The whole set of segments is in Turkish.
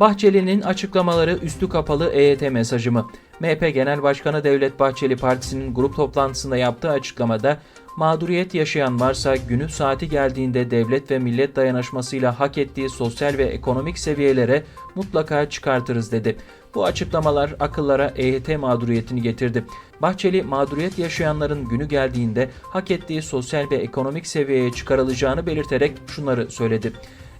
Bahçeli'nin açıklamaları üstü kapalı EYT mesajı mı? MHP Genel Başkanı Devlet Bahçeli Partisi'nin grup toplantısında yaptığı açıklamada mağduriyet yaşayan varsa günü saati geldiğinde devlet ve millet dayanışmasıyla hak ettiği sosyal ve ekonomik seviyelere mutlaka çıkartırız dedi. Bu açıklamalar akıllara EYT mağduriyetini getirdi. Bahçeli mağduriyet yaşayanların günü geldiğinde hak ettiği sosyal ve ekonomik seviyeye çıkarılacağını belirterek şunları söyledi.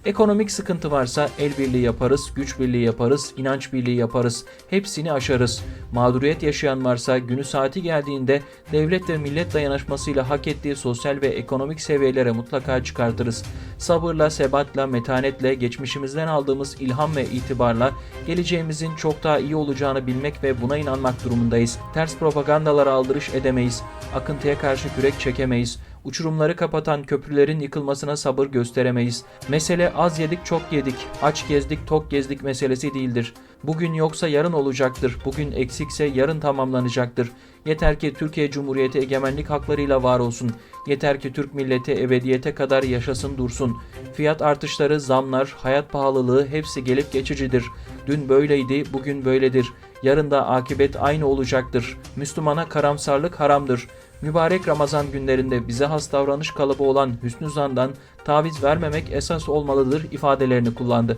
Ekonomik sıkıntı varsa el birliği yaparız, güç birliği yaparız, inanç birliği yaparız. Hepsini aşarız. Mağduriyet yaşayan varsa günü saati geldiğinde devlet ve millet dayanışmasıyla hak ettiği sosyal ve ekonomik seviyelere mutlaka çıkartırız. Sabırla, sebatla, metanetle, geçmişimizden aldığımız ilham ve itibarla geleceğimizin çok daha iyi olacağını bilmek ve buna inanmak durumundayız. Ters propagandalara aldırış edemeyiz. Akıntıya karşı kürek çekemeyiz. Uçurumları kapatan köprülerin yıkılmasına sabır gösteremeyiz. Mesele az yedik çok yedik, aç gezdik tok gezdik meselesi değildir. Bugün yoksa yarın olacaktır. Bugün eksikse yarın tamamlanacaktır. Yeter ki Türkiye Cumhuriyeti egemenlik haklarıyla var olsun. Yeter ki Türk milleti ebediyete kadar yaşasın dursun. Fiyat artışları, zamlar, hayat pahalılığı hepsi gelip geçicidir. Dün böyleydi, bugün böyledir. Yarın da akıbet aynı olacaktır. Müslümana karamsarlık haramdır. Mübarek Ramazan günlerinde bize has davranış kalıbı olan hüsnü zandan taviz vermemek esas olmalıdır ifadelerini kullandı.